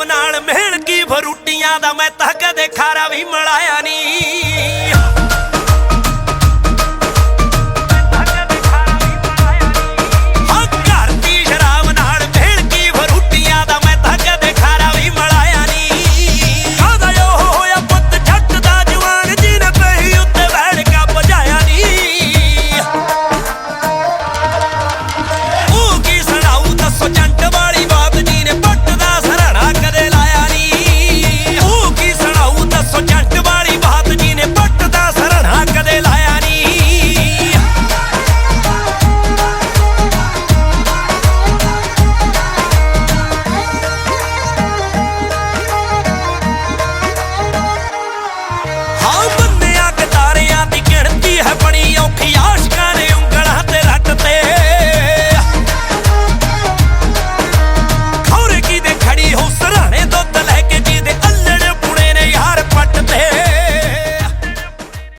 ਹਿਸਾਬ ਨਾਲ ਮਿਲ ਕੀ ਫਰੂਟੀਆਂ ਦਾ? ਮੈਂ ਤਾਂ ਕਦੇ ਖਾਰਾ ਵੀ ਮਲਾ